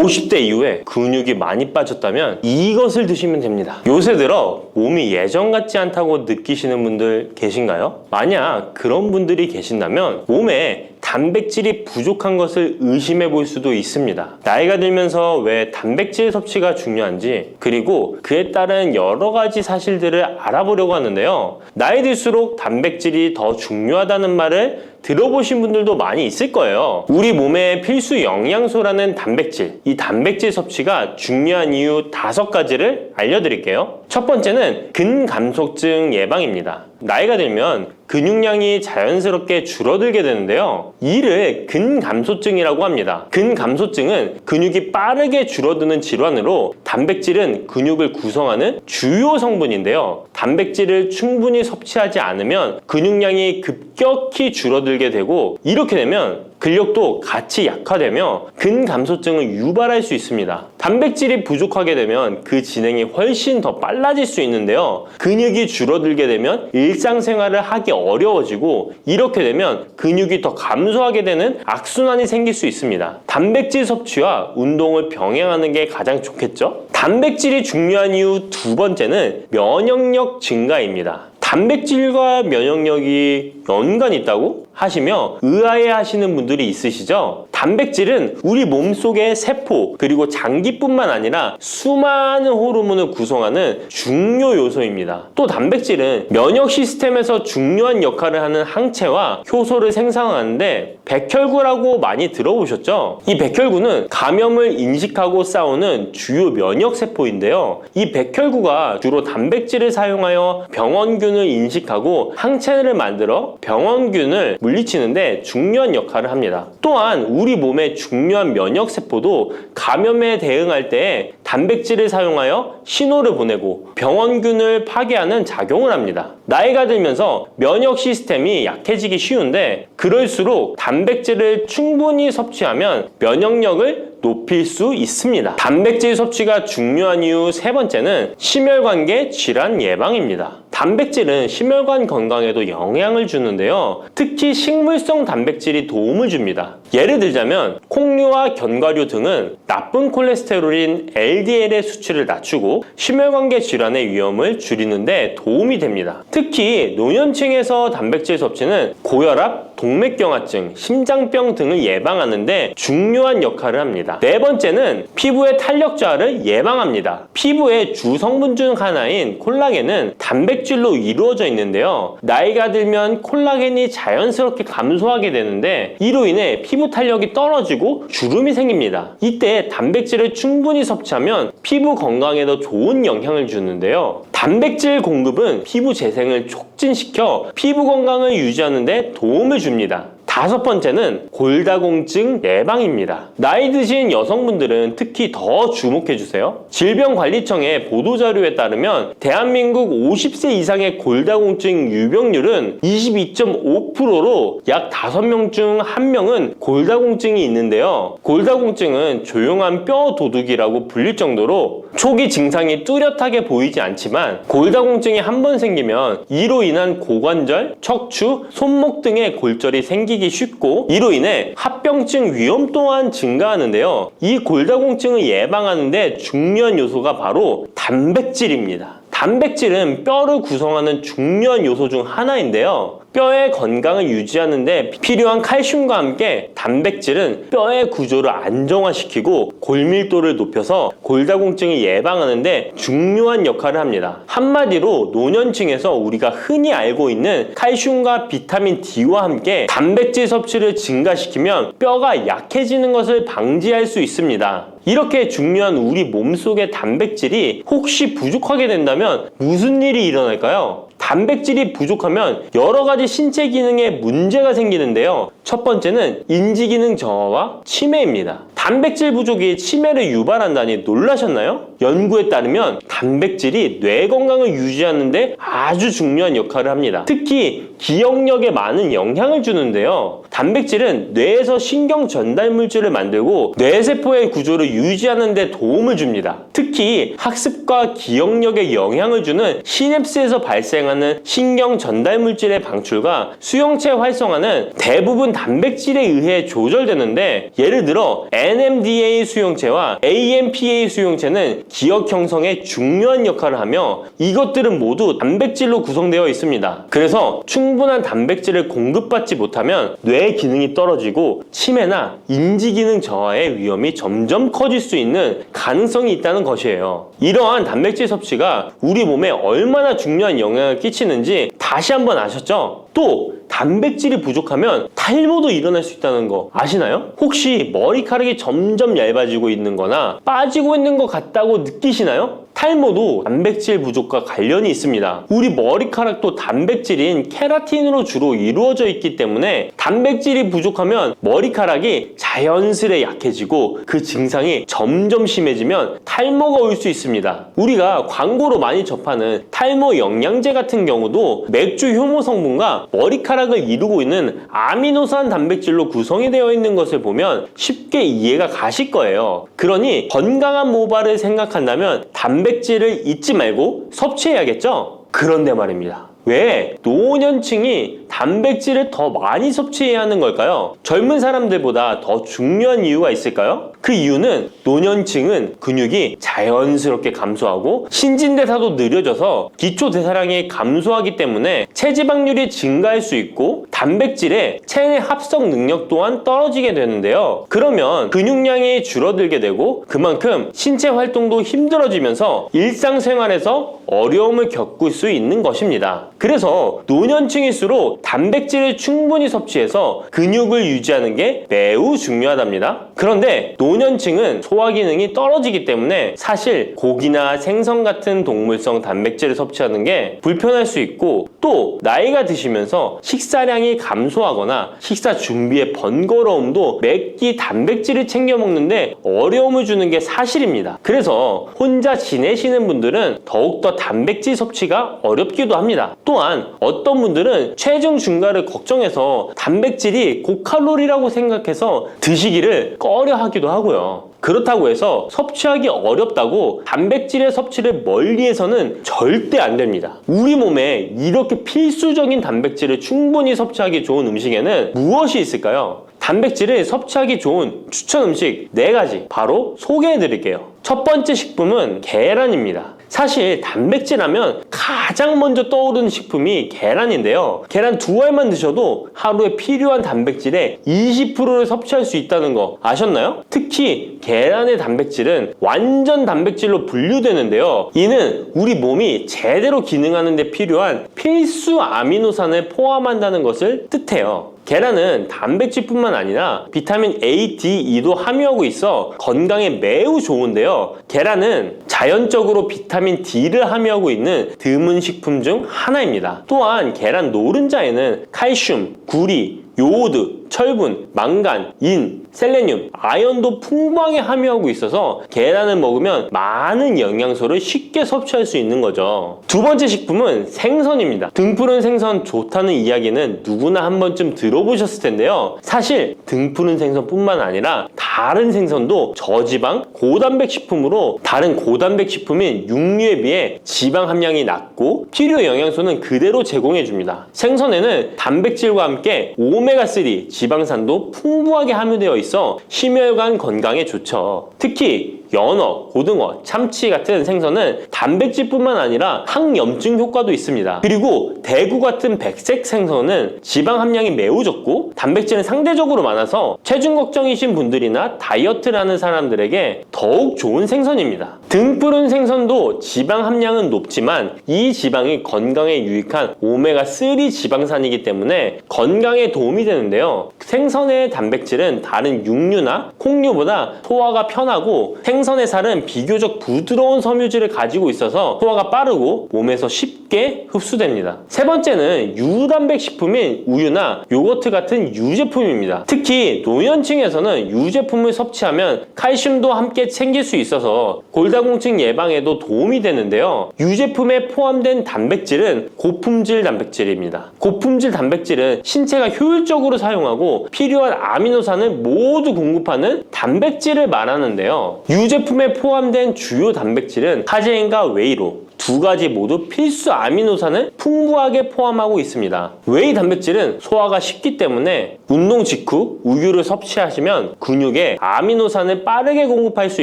50대 이후에 근육이 많이 빠졌다면 이것을 드시면 됩니다. 요새 들어 몸이 예전 같지 않다고 느끼시는 분들 계신가요? 만약 그런 분들이 계신다면 몸에 단백질이 부족한 것을 의심해 볼 수도 있습니다. 나이가 들면서 왜 단백질 섭취가 중요한지 그리고 그에 따른 여러 가지 사실들을 알아보려고 하는데요. 나이 들수록 단백질이 더 중요하다는 말을 들어보신 분들도 많이 있을 거예요. 우리 몸의 필수 영양소라는 단백질. 이 단백질 섭취가 중요한 이유 다섯 가지를 알려드릴게요. 첫 번째는 근감속증 예방입니다. 나이가 들면 근육량이 자연스럽게 줄어들게 되는데요. 이를 근감소증이라고 합니다. 근감소증은 근육이 빠르게 줄어드는 질환으로 단백질은 근육을 구성하는 주요 성분인데요. 단백질을 충분히 섭취하지 않으면 근육량이 급격히 줄어들게 되고 이렇게 되면 근력도 같이 약화되며 근감소증을 유발할 수 있습니다. 단백질이 부족하게 되면 그 진행이 훨씬 더 빨라질 수 있는데요. 근육이 줄어들게 되면 일상생활을 하기 어려워지고 이렇게 되면 근육이 더 감소하게 되는 악순환이 생길 수 있습니다. 단백질 섭취와 운동을 병행하는 게 가장 좋겠죠? 단백질이 중요한 이유 두 번째는 면역력 증가입니다. 단백질과 면역력이 연관이 있다고 하시며 의아해 하시는 분들이 있으시죠? 단백질은 우리 몸속의 세포 그리고 장기뿐만 아니라 수많은 호르몬을 구성하는 중요 요소입니다. 또 단백질은 면역 시스템에서 중요한 역할을 하는 항체와 효소를 생성하는데 백혈구라고 많이 들어보셨죠? 이 백혈구는 감염을 인식하고 싸우는 주요 면역 세포인데요. 이 백혈구가 주로 단백질을 사용하여 병원균을 인식하고 항체를 만들어 병원균을 물리치는데 중요한 역할을 합니다. 또한 우리 몸의 중요한 면역 세포도 감염에 대응할 때 단백질을 사용하여 신호를 보내고 병원균을 파괴하는 작용을 합니다. 나이가 들면서 면역 시스템이 약해지기 쉬운데 그럴수록 단백질을 충분히 섭취하면 면역력을 높일 수 있습니다. 단백질 섭취가 중요한 이유 세 번째는 심혈관계 질환 예방입니다. 단백질은 심혈관 건강에도 영향을 주는데요. 특히 식물성 단백질이 도움을 줍니다. 예를 들자면 콩류와 견과류 등은 나쁜 콜레스테롤인 LDL의 수치를 낮추고 심혈관계 질환의 위험을 줄이는데 도움이 됩니다. 특히 노년층에서 단백질 섭취는 고혈압, 동맥경화증, 심장병 등을 예방하는데 중요한 역할을 합니다. 네 번째는 피부의 탄력 저하를 예방합니다. 피부의 주 성분 중 하나인 콜라겐은 단백질로 이루어져 있는데요. 나이가 들면 콜라겐이 자연스럽게 감소하게 되는데 이로 인해 피부 탄력이 떨어지고 주름이 생깁니다. 이때 단백질을 충분히 섭취하면 피부 건강에도 좋은 영향을 주는데요. 단백질 공급은 피부 재생을 촉진시켜 피부 건강을 유지하는 데 도움을 줍니다. 다섯 번째는 골다공증 예방입니다. 나이 드신 여성분들은 특히 더 주목해 주세요. 질병관리청의 보도자료에 따르면 대한민국 50세 이상의 골다공증 유병률은 22.5%로 약 5명 중 1명은 골다공증이 있는데요. 골다공증은 조용한 뼈 도둑이라고 불릴 정도로 초기 증상이 뚜렷하게 보이지 않지만 골다공증이 한 번 생기면 이로 인한 고관절, 척추, 손목 등의 골절이 생기기 쉽고 이로 인해 합병증 위험 또한 증가하는데요. 이 골다공증을 예방하는데 중요한 요소가 바로 단백질입니다. 단백질은 뼈를 구성하는 중요한 요소 중 하나인데요. 뼈의 건강을 유지하는데 필요한 칼슘과 함께 단백질은 뼈의 구조를 안정화시키고 골밀도를 높여서 골다공증을 예방하는데 중요한 역할을 합니다. 한마디로 노년층에서 우리가 흔히 알고 있는 칼슘과 비타민 D와 함께 단백질 섭취를 증가시키면 뼈가 약해지는 것을 방지할 수 있습니다. 이렇게 중요한 우리 몸속의 단백질이 혹시 부족하게 된다면 무슨 일이 일어날까요? 단백질이 부족하면 여러 가지 신체 기능에 문제가 생기는데요. 첫 번째는 인지 기능 저하와 치매입니다. 단백질 부족이 치매를 유발한다니 놀라셨나요? 연구에 따르면 단백질이 뇌 건강을 유지하는데 아주 중요한 역할을 합니다. 특히 기억력에 많은 영향을 주는데요. 단백질은 뇌에서 신경 전달 물질을 만들고 뇌세포의 구조를 유지하는 데 도움을 줍니다. 특히 학습과 기억력에 영향을 주는 시냅스에서 발생하는 신경 전달 물질의 방출과 수용체 활성화는 대부분 단백질에 의해 조절되는데 예를 들어 NMDA 수용체와 AMPA 수용체는 기억 형성에 중요한 역할을 하며 이것들은 모두 단백질로 구성되어 있습니다. 그래서 충분한 단백질을 공급받지 못하면 뇌 기능이 떨어지고 치매나 인지 기능 저하의 위험이 점점 커질 수 있는 가능성이 있다는 것이에요. 이러한 단백질 섭취가 우리 몸에 얼마나 중요한 영향을 끼치는지 다시 한번 아셨죠? 또 단백질이 부족하면 탈모도 일어날 수 있다는 거 아시나요? 혹시 머리카락이 점점 얇아지고 있는 거나 빠지고 있는 것 같다고 느끼시나요? 탈모도 단백질 부족과 관련이 있습니다. 우리 머리카락도 단백질인 케라틴으로 주로 이루어져 있기 때문에 단백질이 부족하면 머리카락이 자연스레 약해지고 그 증상이 점점 심해지면 탈모가 올 수 있습니다. 우리가 광고로 많이 접하는 탈모 영양제 같은 경우도 맥주 효모 성분과 머리카락을 이루고 있는 아미노산 단백질로 구성이 되어 있는 것을 보면 쉽게 이해가 가실 거예요. 그러니 건강한 모발을 생각한다면 단백 질을 잊지 말고 섭취해야겠죠? 그런데 말입니다. 왜 노년층이 단백질을 더 많이 섭취해야 하는 걸까요? 젊은 사람들보다 더 중요한 이유가 있을까요? 그 이유는 노년층은 근육이 자연스럽게 감소하고 신진대사도 느려져서 기초대사량이 감소하기 때문에 체지방률이 증가할 수 있고 단백질의 체내 합성 능력 또한 떨어지게 되는데요. 그러면 근육량이 줄어들게 되고 그만큼 신체 활동도 힘들어지면서 일상생활에서 어려움을 겪을 수 있는 것입니다. 그래서 노년층일수록 단백질을 충분히 섭취해서 근육을 유지하는 게 매우 중요하답니다. 그런데 노년층은 소화 기능이 떨어지기 때문에 사실 고기나 생선 같은 동물성 단백질을 섭취하는 게 불편할 수 있고 또 나이가 드시면서 식사량이 감소하거나 식사 준비의 번거로움도 맵기 단백질을 챙겨 먹는데 어려움을 주는 게 사실입니다. 그래서 혼자 지내시는 분들은 더욱더 단백질 섭취가 어렵기도 합니다. 또한 어떤 분들은 체중 증가를 걱정해서 단백질이 고칼로리라고 생각해서 드시기를 꺼려 하기도 하고요. 그렇다고 해서 섭취하기 어렵다고 단백질의 섭취를 멀리해서는 절대 안 됩니다. 우리 몸에 이렇게 필수적인 단백질을 충분히 섭취하기 좋은 음식에는 무엇이 있을까요? 단백질을 섭취하기 좋은 추천 음식 4가지 바로 소개해 드릴게요. 첫 번째 식품은 계란입니다. 사실 단백질 하면 가장 먼저 떠오르는 식품이 계란인데요. 계란 두 알만 드셔도 하루에 필요한 단백질의 20%를 섭취할 수 있다는 거 아셨나요? 특히 계란의 단백질은 완전 단백질로 분류되는데요. 이는 우리 몸이 제대로 기능하는 데 필요한 필수 아미노산을 포함한다는 것을 뜻해요. 계란은 단백질뿐만 아니라 비타민 A, D, E도 함유하고 있어 건강에 매우 좋은데요. 계란은 자연적으로 비타민 D를 함유하고 있는 드문 식품 중 하나입니다. 또한 계란 노른자에는 칼슘, 구리, 요오드, 철분, 망간, 인, 셀레늄, 아연도 풍부하게 함유하고 있어서 계란을 먹으면 많은 영양소를 쉽게 섭취할 수 있는 거죠. 두 번째 식품은 생선입니다. 등푸른 생선 좋다는 이야기는 누구나 한 번쯤 들어보셨을 텐데요. 사실 등푸른 생선뿐만 아니라 다른 생선도 저지방, 고단백 식품으로 다른 고단백 식품인 육류에 비해 지방 함량이 낮고 필요 영양소는 그대로 제공해 줍니다. 생선에는 단백질과 함께 오메가3 지방산도 풍부하게 함유되어 있어 심혈관 건강에 좋죠. 특히 연어, 고등어, 참치 같은 생선은 단백질뿐만 아니라 항염증 효과도 있습니다. 그리고 대구 같은 백색 생선은 지방 함량이 매우 적고 단백질은 상대적으로 많아서 체중 걱정이신 분들이나 다이어트를 하는 사람들에게 더욱 좋은 생선입니다. 등푸른 생선도 지방 함량은 높지만 이 지방이 건강에 유익한 오메가3 지방산이기 때문에 건강에 도움이 되는데요. 생선의 단백질은 다른 육류나 콩류보다 소화가 편하고 생선의 살은 비교적 부드러운 섬유질을 가지고 있어서 소화가 빠르고 몸에서 쉽게 흡수됩니다. 세 번째는 유단백 식품인 우유나 요거트 같은 유제품입니다. 특히 노년층에서는 유제품을 섭취하면 칼슘도 함께 챙길 수 있어서 골다공증 예방에도 도움이 되는데요. 유제품에 포함된 단백질은 고품질 단백질입니다. 고품질 단백질은 신체가 효율적으로 사용하고 필요한 아미노산을 모두 공급하는 단백질을 말하는데요. 유제품에 포함된 주요 단백질은 카제인과 웨이로 두 가지 모두 필수 아미노산을 풍부하게 포함하고 있습니다. 웨이 단백질은 소화가 쉽기 때문에 운동 직후 우유를 섭취하시면 근육에 아미노산을 빠르게 공급할 수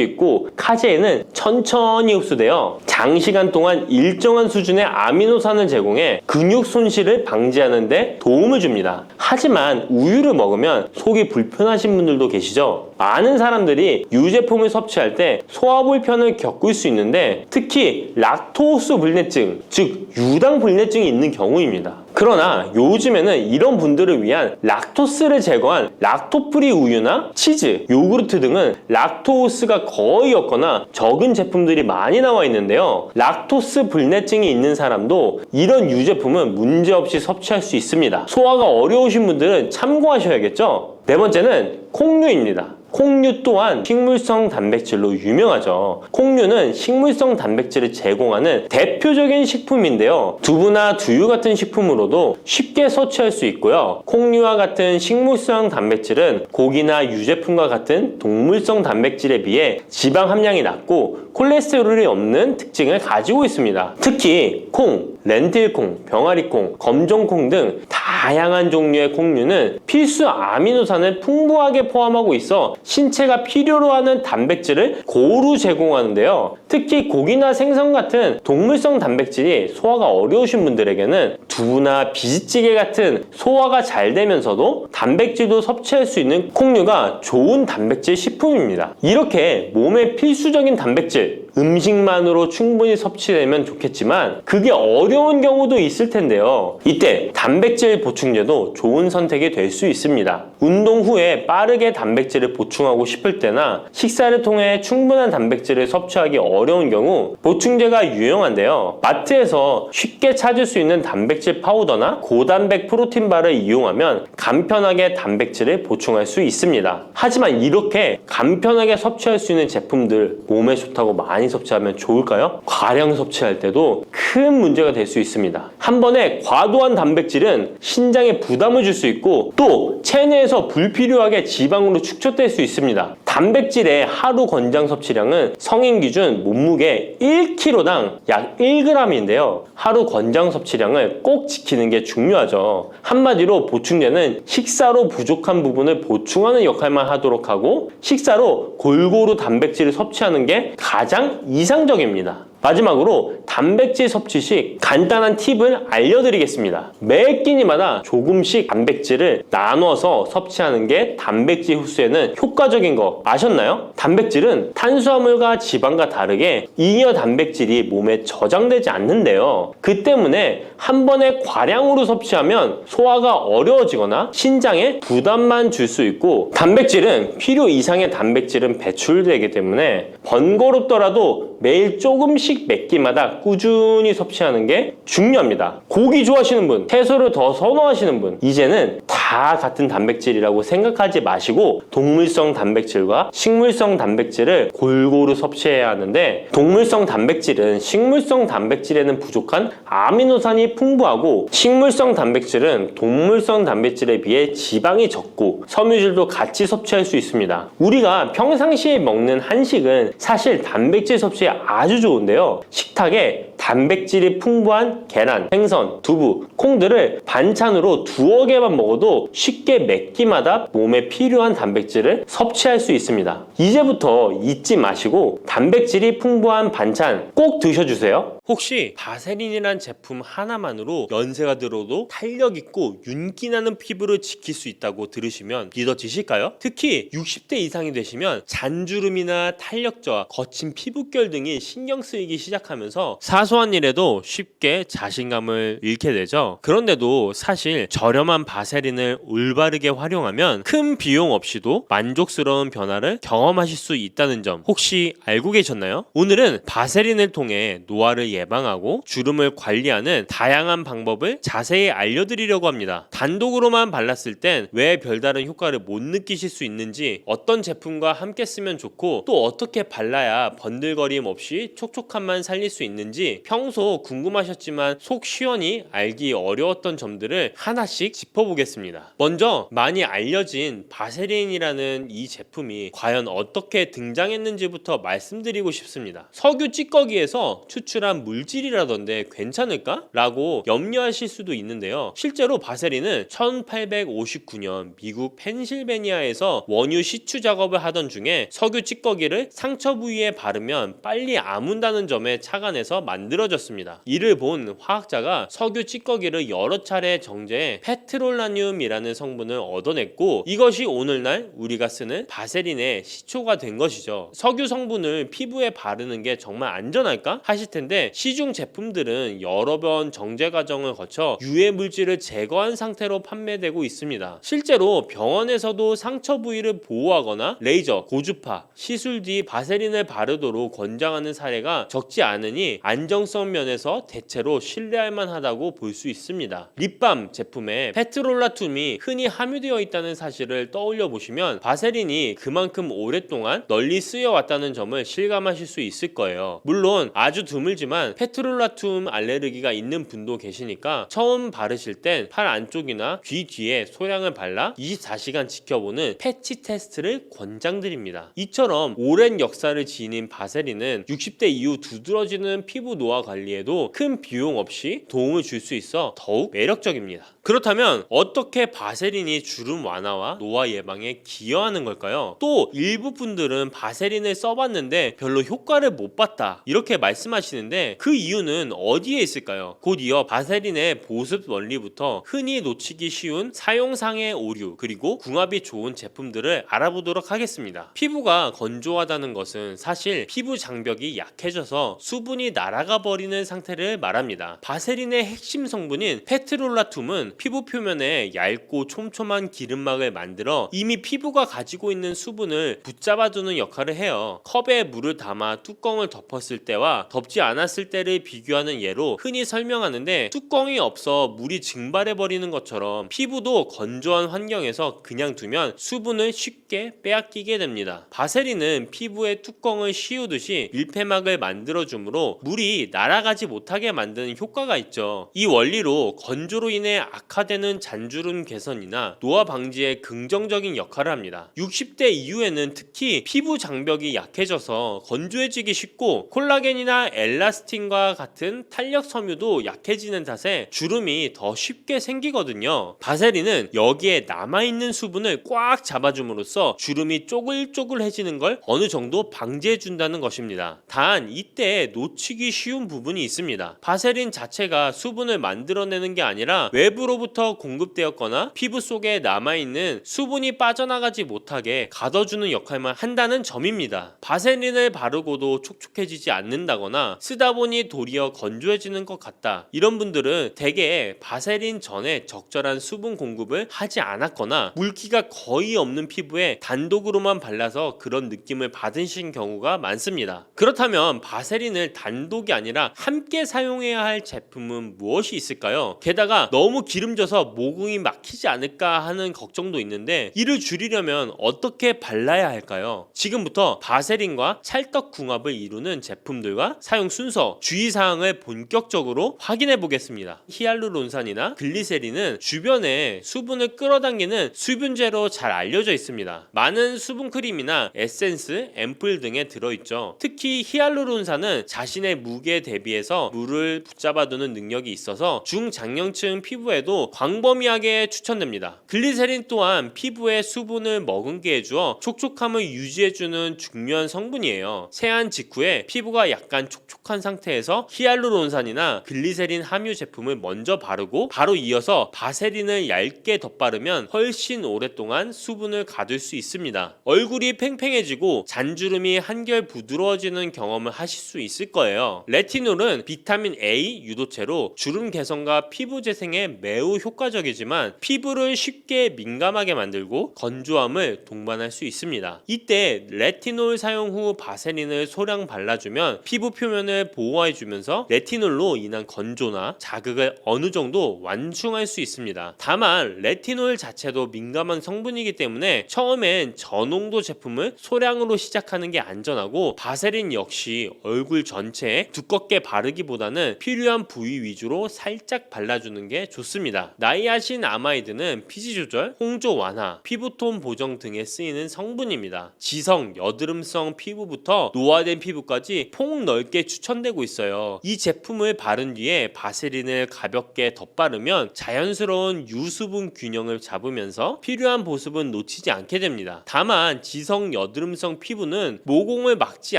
있고 카제인은 천천히 흡수되어 장시간 동안 일정한 수준의 아미노산을 제공해 근육 손실을 방지하는 데 도움을 줍니다. 하지만 우유를 먹으면 속이 불편하신 분들도 계시죠? 많은 사람들이 유제품을 섭취할 때 소화 불편을 겪을 수 있는데 특히 락토스 불내증, 즉 유당 불내증이 있는 경우입니다. 그러나 요즘에는 이런 분들을 위한 락토스를 제거한 락토프리 우유나 치즈, 요구르트 등은 락토스가 거의 없거나 적은 제품들이 많이 나와 있는데요. 락토스 불내증이 있는 사람도 이런 유제품은 문제없이 섭취할 수 있습니다. 소화가 어려우신 분들은 참고하셔야겠죠? 네 번째는 콩류입니다. 콩류 또한 식물성 단백질로 유명하죠. 콩류는 식물성 단백질을 제공하는 대표적인 식품인데요. 두부나 두유 같은 식품으로도 쉽게 섭취할 수 있고요. 콩류와 같은 식물성 단백질은 고기나 유제품과 같은 동물성 단백질에 비해 지방 함량이 낮고 콜레스테롤이 없는 특징을 가지고 있습니다. 특히 콩, 렌틸콩, 병아리콩, 검정콩 등 다양한 종류의 콩류는 필수 아미노산을 풍부하게 포함하고 있어 신체가 필요로 하는 단백질을 고루 제공하는데요. 특히 고기나 생선 같은 동물성 단백질이 소화가 어려우신 분들에게는 두부나 비지찌개 같은 소화가 잘 되면서도 단백질도 섭취할 수 있는 콩류가 좋은 단백질 식품입니다. 이렇게 몸에 필수적인 단백질, 음식만으로 충분히 섭취되면 좋겠지만 그게 어려운 경우도 있을 텐데요. 이때 단백질 보충제도 좋은 선택이 될 수 있습니다. 운동 후에 빠르게 단백질을 보충하고 싶을 때나 식사를 통해 충분한 단백질을 섭취하기 어려운 경우 보충제가 유용한데요. 마트에서 쉽게 찾을 수 있는 단백질 파우더나 고단백 프로틴 바를 이용하면 간편하게 단백질을 보충할 수 있습니다. 하지만 이렇게 간편하게 섭취할 수 있는 제품들 몸에 좋다고 많이 섭취하면 좋을까요? 과량 섭취할 때도 큰 문제가 될 수 있습니다. 한 번에 과도한 단백질은 신장에 부담을 줄 수 있고 또 체내에서 불필요하게 지방으로 축적될 수 있습니다. 단백질의 하루 권장 섭취량은 성인 기준 몸무게 1kg당 약 1g인데요. 하루 권장 섭취량을 꼭 지키는 게 중요하죠. 한마디로 보충제는 식사로 부족한 부분을 보충하는 역할만 하도록 하고 식사로 골고루 단백질을 섭취하는 게 가장 이상적입니다. 마지막으로 단백질 섭취 시 간단한 팁을 알려드리겠습니다. 매 끼니마다 조금씩 단백질을 나눠서 섭취하는 게 단백질 흡수에는 효과적인 거 아셨나요? 단백질은 탄수화물과 지방과 다르게 잉여 단백질이 몸에 저장되지 않는데요. 그 때문에 한 번에 과량으로 섭취하면 소화가 어려워지거나 신장에 부담만 줄 수 있고 단백질은 필요 이상의 단백질은 배출되기 때문에 번거롭더라도 매일 조금씩 몇 끼마다 꾸준히 섭취하는 게 중요합니다. 고기 좋아하시는 분, 채소를 더 선호하시는 분, 이제는 다 같은 단백질이라고 생각하지 마시고 동물성 단백질과 식물성 단백질을 골고루 섭취해야 하는데 동물성 단백질은 식물성 단백질에는 부족한 아미노산이 풍부하고 식물성 단백질은 동물성 단백질에 비해 지방이 적고 섬유질도 같이 섭취할 수 있습니다. 우리가 평상시에 먹는 한식은 사실 단백질 섭취에 아주 좋은데요. 식탁에 단백질이 풍부한 계란, 생선, 두부, 콩들을 반찬으로 두어 개만 먹어도 쉽게 몇 끼마다 몸에 필요한 단백질을 섭취할 수 있습니다. 이제부터 잊지 마시고 단백질이 풍부한 반찬 꼭 드셔주세요. 혹시 바세린이란 제품 하나만으로 연세가 들어도 탄력 있고 윤기 나는 피부를 지킬 수 있다고 들으시면 믿어지실까요? 특히 60대 이상이 되시면 잔주름이나 탄력 저하, 거친 피부결 등이 신경 쓰이기 시작하면서 사소 한 일에도 쉽게 자신감을 잃게 되죠. 그런데도 사실 저렴한 바세린을 올바르게 활용하면 큰 비용 없이도 만족스러운 변화를 경험하실 수 있다는 점 혹시 알고 계셨나요? 오늘은 바세린을 통해 노화를 예방하고 주름을 관리하는 다양한 방법을 자세히 알려드리려고 합니다. 단독으로만 발랐을 땐 왜 별다른 효과를 못 느끼실 수 있는지 어떤 제품과 함께 쓰면 좋고 또 어떻게 발라야 번들거림 없이 촉촉함만 살릴 수 있는지 평소 궁금하셨지만 속 시원히 알기 어려웠던 점들을 하나씩 짚어보겠습니다. 먼저 많이 알려진 바세린이라는 이 제품이 과연 어떻게 등장했는지부터 말씀드리고 싶습니다. 석유 찌꺼기에서 추출한 물질이라던데 괜찮을까? 라고 염려하실 수도 있는데요. 실제로 바세린은 1859년 미국 펜실베니아에서 원유 시추 작업을 하던 중에 석유 찌꺼기를 상처 부위에 바르면 빨리 아문다는 점에 착안해서 만 들어졌습니다. 이를 본 화학자가 석유 찌꺼기를 여러 차례 정제해 페트롤라늄이라는 성분을 얻어냈고 이것이 오늘날 우리가 쓰는 바세린의 시초가 된 것이죠. 석유 성분을 피부에 바르는 게 정말 안전할까 하실 텐데 시중 제품들은 여러 번 정제 과정을 거쳐 유해 물질을 제거한 상태로 판매되고 있습니다. 실제로 병원에서도 상처 부위를 보호하거나 레이저, 고주파, 시술 뒤 바세린을 바르도록 권장하는 사례가 적지 않으니 안 정성 면에서 대체로 신뢰할 만하다고 볼 수 있습니다. 립밤 제품에 페트롤라툼이 흔히 함유되어 있다는 사실을 떠올려 보시면 바세린이 그만큼 오랫동안 널리 쓰여왔다는 점을 실감하실 수 있을 거예요. 물론 아주 드물지만 페트롤라툼 알레르기가 있는 분도 계시니까 처음 바르실 땐 팔 안쪽이나 귀 뒤에 소량을 발라 24시간 지켜보는 패치 테스트를 권장드립니다. 이처럼 오랜 역사를 지닌 바세린은 60대 이후 두드러지는 피부 노화 관리에도 큰 비용 없이 도움을 줄 수 있어 더욱 매력적입니다. 그렇다면 어떻게 바세린이 주름 완화와 노화 예방에 기여하는 걸까요? 또 일부 분들은 바세린을 써봤는데 별로 효과를 못 봤다 이렇게 말씀하시는데 그 이유는 어디에 있을까요? 곧 이어 바세린의 보습 원리부터 흔히 놓치기 쉬운 사용상의 오류 그리고 궁합이 좋은 제품들을 알아보도록 하겠습니다. 피부가 건조하다는 것은 사실 피부 장벽이 약해져서 수분이 날아가 버리는 상태를 말합니다. 바세린의 핵심 성분인 페트롤라툼은 피부 표면에 얇고 촘촘한 기름막을 만들어 이미 피부가 가지고 있는 수분을 붙잡아두는 역할을 해요. 컵에 물을 담아 뚜껑을 덮었을 때와 덮지 않았을 때를 비교하는 예로 흔히 설명하는데 뚜껑이 없어 물이 증발해 버리는 것처럼 피부도 건조한 환경에서 그냥 두면 수분을 쉽게 빼앗기게 됩니다. 바세린은 피부에 뚜껑을 씌우듯이 밀폐막을 만들어 주므로 물이 날아가지 못하게 만드는 효과가 있죠. 이 원리로 건조로 인해 악화되는 잔주름 개선이나 노화 방지에 긍정적인 역할을 합니다. 60대 이후에는 특히 피부 장벽이 약해져서 건조해지기 쉽고 콜라겐이나 엘라스틴과 같은 탄력 섬유도 약해지는 탓에 주름이 더 쉽게 생기거든요. 바세린은 여기에 남아있는 수분을 꽉 잡아줌으로써 주름이 쪼글쪼글해지는 걸 어느 정도 방지해준다는 것입니다. 단 이때 놓치기 쉬운 부분이 있습니다. 바세린 자체가 수분을 만들어내는 게 아니라 외부로부터 공급되었거나 피부 속에 남아있는 수분이 빠져나가지 못하게 가둬주는 역할만 한다는 점입니다. 바세린을 바르고도 촉촉해지지 않는다거나 쓰다 보니 도리어 건조해지는 것 같다. 이런 분들은 대개 바세린 전에 적절한 수분 공급을 하지 않았거나 물기가 거의 없는 피부에 단독으로만 발라서 그런 느낌을 받으신 경우가 많습니다. 그렇다면 바세린을 단독이 아니라 함께 사용해야 할 제품은 무엇이 있을까요? 게다가 너무 기름져서 모공이 막히지 않을까 하는 걱정도 있는데 이를 줄이려면 어떻게 발라야 할까요? 지금부터 바세린과 찰떡 궁합을 이루는 제품들과 사용 순서, 주의사항을 본격적으로 확인해 보겠습니다. 히알루론산이나 글리세린은 주변에 수분을 끌어당기는 수분제로 잘 알려져 있습니다. 많은 수분 크림이나 에센스, 앰플 등에 들어있죠. 특히 히알루론산은 자신의 무게 대비해서 물을 붙잡아두는 능력이 있어서 중장년층 피부에도 광범위하게 추천됩니다. 글리세린 또한 피부에 수분을 머금게 해주어 촉촉함을 유지해주는 중요한 성분이에요. 세안 직후에 피부가 약간 촉촉한 상태에서 히알루론산이나 글리세린 함유 제품을 먼저 바르고 바로 이어서 바세린을 얇게 덧바르면 훨씬 오랫동안 수분을 가둘 수 있습니다. 얼굴이 팽팽해지고 잔주름이 한결 부드러워지는 경험을 하실 수 있을 거예요. 레티놀은 비타민 A 유도체로 주름 개선과 피부 재생에 매우 효과적이지만 피부를 쉽게 민감하게 만들고 건조함을 동반할 수 있습니다. 이때 레티놀 사용 후 바세린을 소량 발라주면 피부 표면을 보호해주면서 레티놀로 인한 건조나 자극을 어느 정도 완충할 수 있습니다. 다만 레티놀 자체도 민감한 성분이기 때문에 처음엔 저농도 제품을 소량으로 시작하는 게 안전하고 바세린 역시 얼굴 전체에 두꺼운 두껍게 바르기보다는 필요한 부위 위주로 살짝 발라주는 게 좋습니다. 나이아신 아마이드는 피지 조절, 홍조 완화, 피부톤 보정 등에 쓰이는 성분입니다. 지성, 여드름성 피부부터 노화된 피부까지 폭넓게 추천되고 있어요. 이 제품을 바른 뒤에 바세린을 가볍게 덧바르면 자연스러운 유수분 균형을 잡으면서 필요한 보습은 놓치지 않게 됩니다. 다만 지성 여드름성 피부는 모공을 막지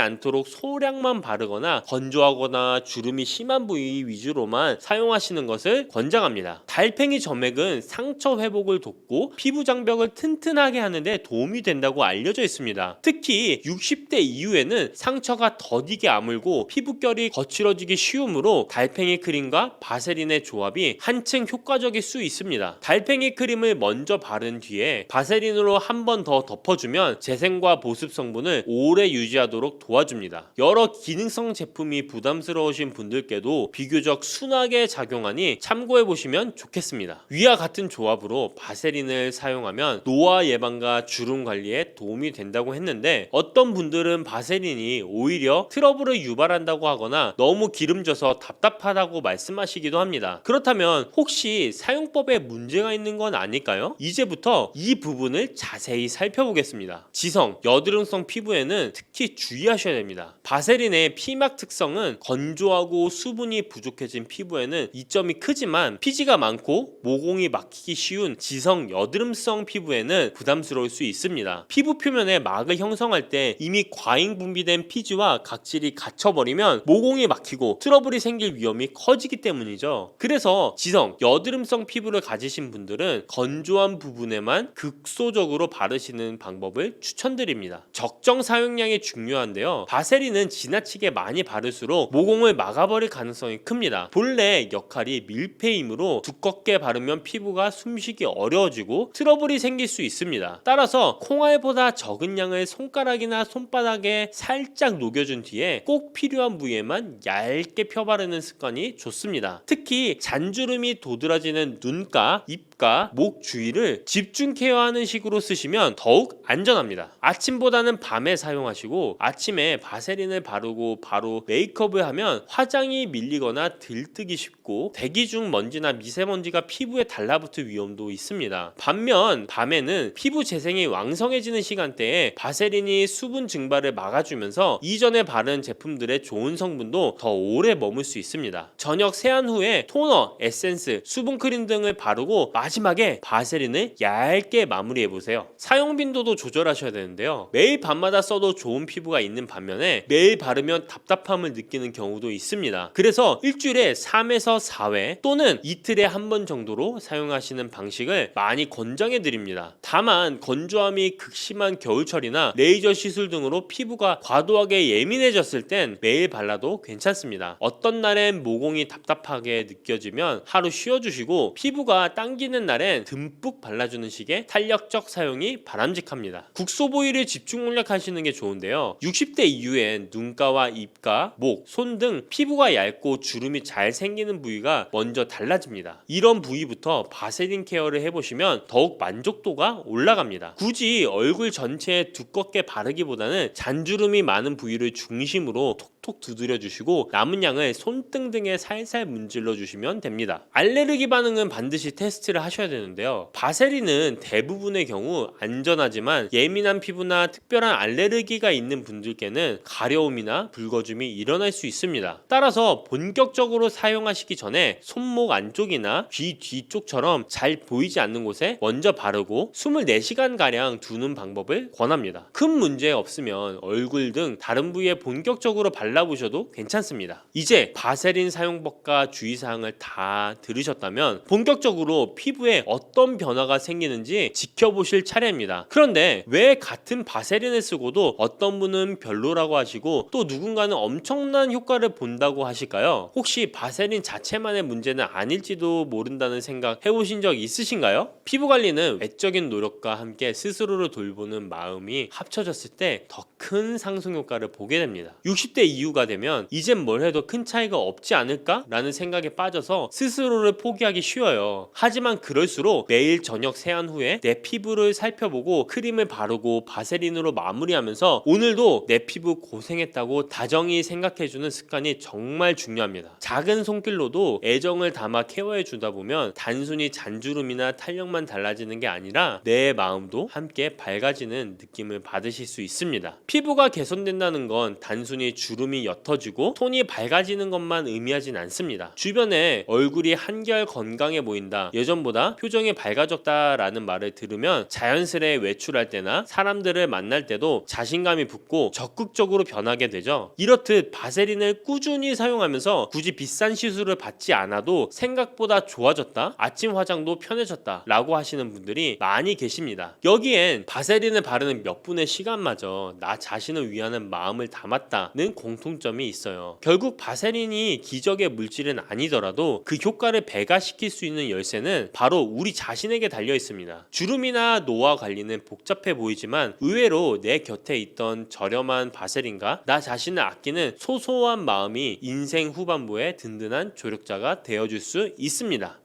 않도록 소량만 바르거나 건조하 거나 주름이 심한 부위 위주로만 사용하시는 것을 권장합니다. 달팽이 점액은 상처 회복을 돕고 피부 장벽을 튼튼하게 하는데 도움이 된다고 알려져 있습니다. 특히 60대 이후에는 상처가 더디게 아물고 피부결이 거칠어지기 쉬우므로 달팽이 크림과 바세린의 조합이 한층 효과적일 수 있습니다. 달팽이 크림을 먼저 바른 뒤에 바세린으로 한 번 더 덮어주면 재생과 보습 성분을 오래 유지하도록 도와줍니다. 여러 기능성 제품이 부담 스러우신 분들께도 비교적 순하게 작용하니 참고해 보시면 좋겠습니다. 위와 같은 조합으로 바세린을 사용하면 노화 예방과 주름 관리에 도움이 된다고 했는데 어떤 분들은 바세린이 오히려 트러블을 유발한다고 하거나 너무 기름져서 답답하다고 말씀하시기도 합니다. 그렇다면 혹시 사용법에 문제가 있는 건 아닐까요? 이제부터 이 부분을 자세히 살펴보겠습니다. 지성, 여드름성 피부에는 특히 주의하셔야 됩니다. 바세린의 피막 특성은 건조하고 수분이 부족해진 피부에는 이점이 크지만 피지가 많고 모공이 막히기 쉬운 지성 여드름성 피부에는 부담스러울 수 있습니다. 피부 표면에 막을 형성할 때 이미 과잉 분비된 피지와 각질이 갇혀버리면 모공이 막히고 트러블이 생길 위험이 커지기 때문이죠. 그래서 지성 여드름성 피부를 가지신 분들은 건조한 부분에만 극소적으로 바르시는 방법을 추천드립니다. 적정 사용량이 중요한데요. 바세린은 지나치게 많이 바를수록 모공을 막아버릴 가능성이 큽니다. 본래 역할이 밀폐이므로 두껍게 바르면 피부가 숨쉬기 어려워지고 트러블이 생길 수 있습니다. 따라서 콩알보다 적은 양을 손가락이나 손바닥에 살짝 녹여준 뒤에 꼭 필요한 부위에만 얇게 펴바르는 습관이 좋습니다. 특히 잔주름이 도드라지는 눈가, 입 가, 목 주위를 집중 케어하는 식으로 쓰시면 더욱 안전합니다. 아침보다는 밤에 사용하시고 아침에 바세린을 바르고 바로 메이크업을 하면 화장이 밀리거나 들뜨기 쉽고 대기 중 먼지나 미세먼지가 피부에 달라붙을 위험도 있습니다. 반면 밤에는 피부 재생이 왕성해지는 시간대에 바세린이 수분 증발을 막아주면서 이전에 바른 제품들의 좋은 성분도 더 오래 머물 수 있습니다. 저녁 세안 후에 토너, 에센스, 수분 크림 등을 바르고 마 지막에 바세린을 얇게 마무리해 보세요. 사용 빈도도 조절하셔야 되는데요. 매일 밤마다 써도 좋은 피부가 있는 반면에 매일 바르면 답답함을 느끼는 경우도 있습니다. 그래서 일주일에 3에서 4회 또는 이틀에 한 번 정도로 사용하시는 방식을 많이 권장해 드립니다. 다만 건조함이 극심한 겨울철이나 레이저 시술 등으로 피부가 과도하게 예민해졌을 땐 매일 발라도 괜찮습니다. 어떤 날엔 모공이 답답하게 느껴지면 하루 쉬어주시고 피부가 당기는 날엔 듬뿍 발라주는 식의 탄력적 사용이 바람직합니다. 국소 부위를 집중 공략하시는 게 좋은데요. 60대 이후엔 눈가와 입가, 목, 손 등 피부가 얇고 주름이 잘 생기는 부위가 먼저 달라집니다. 이런 부위부터 바세린 케어를 해보시면 더욱 만족도가 올라갑니다. 굳이 얼굴 전체에 두껍게 바르기보다는 잔주름이 많은 부위를 중심으로 톡 톡 두드려 주시고 남은 양을 손등 등에 살살 문질러 주시면 됩니다. 알레르기 반응은 반드시 테스트를 하셔야 되는데요. 바세린은 대부분의 경우 안전하지만 예민한 피부나 특별한 알레르기가 있는 분들께는 가려움이나 붉어짐이 일어날 수 있습니다. 따라서 본격적으로 사용하시기 전에 손목 안쪽이나 귀 뒤쪽처럼 잘 보이지 않는 곳에 먼저 바르고 24시간 가량 두는 방법을 권합니다. 큰 문제 없으면 얼굴 등 다른 부위에 본격적으로 발라 보셔도 괜찮습니다. 이제 바세린 사용법과 주의사항을 다 들으셨다면 본격적으로 피부에 어떤 변화가 생기는지 지켜보실 차례입니다. 그런데 왜 같은 바세린을 쓰고도 어떤 분은 별로라고 하시고 또 누군가는 엄청난 효과를 본다고 하실까요? 혹시 바세린 자체만의 문제는 아닐지도 모른다는 생각 해보신 적 있으신가요? 피부 관리는 외적인 노력과 함께 스스로를 돌보는 마음이 합쳐졌을 때 더 큰 상승 효과를 보게 됩니다. 60대 이유가 되면 이젠 뭘 해도 큰 차이가 없지 않을까라는 생각에 빠져서 스스로를 포기하기 쉬워요. 하지만 그럴수록 매일 저녁 세안 후에 내 피부를 살펴보고 크림을 바르고 바세린으로 마무리하면서 오늘도 내 피부 고생했다고 다정히 생각해주는 습관이 정말 중요합니다. 작은 손길로도 애정을 담아 케어해 주다 보면 단순히 잔주름이나 탄력만 달라지는 게 아니라 내 마음도 함께 밝아지는 느낌을 받으실 수 있습니다. 피부가 개선된다는 건 단순히 주름 이 옅어지고 톤이 밝아지는 것만 의미하진 않습니다. 주변에 얼굴이 한결 건강해 보인다. 예전보다 표정이 밝아졌다라는 말을 들으면 자연스레 외출할 때나 사람들을 만날 때도 자신감이 붙고 적극적으로 변하게 되죠. 이렇듯 바세린을 꾸준히 사용하면서 굳이 비싼 시술을 받지 않아도 생각보다 좋아졌다. 아침 화장도 편해졌다. 라고 하시는 분들이 많이 계십니다. 여기엔 바세린을 바르는 몇 분의 시간마저 나 자신을 위하는 마음을 담았다는 공통점이 있어요. 결국 바세린이 기적의 물질은 아니더라도 그 효과를 배가시킬 수 있는 열쇠는 바로 우리 자신에게 달려 있습니다. 주름이나 노화 관리는 복잡해 보이지만 의외로 내 곁에 있던 저렴한 바세린과 나 자신을 아끼는 소소한 마음이 인생 후반부에 든든한 조력자가 되어줄 수 있습니다.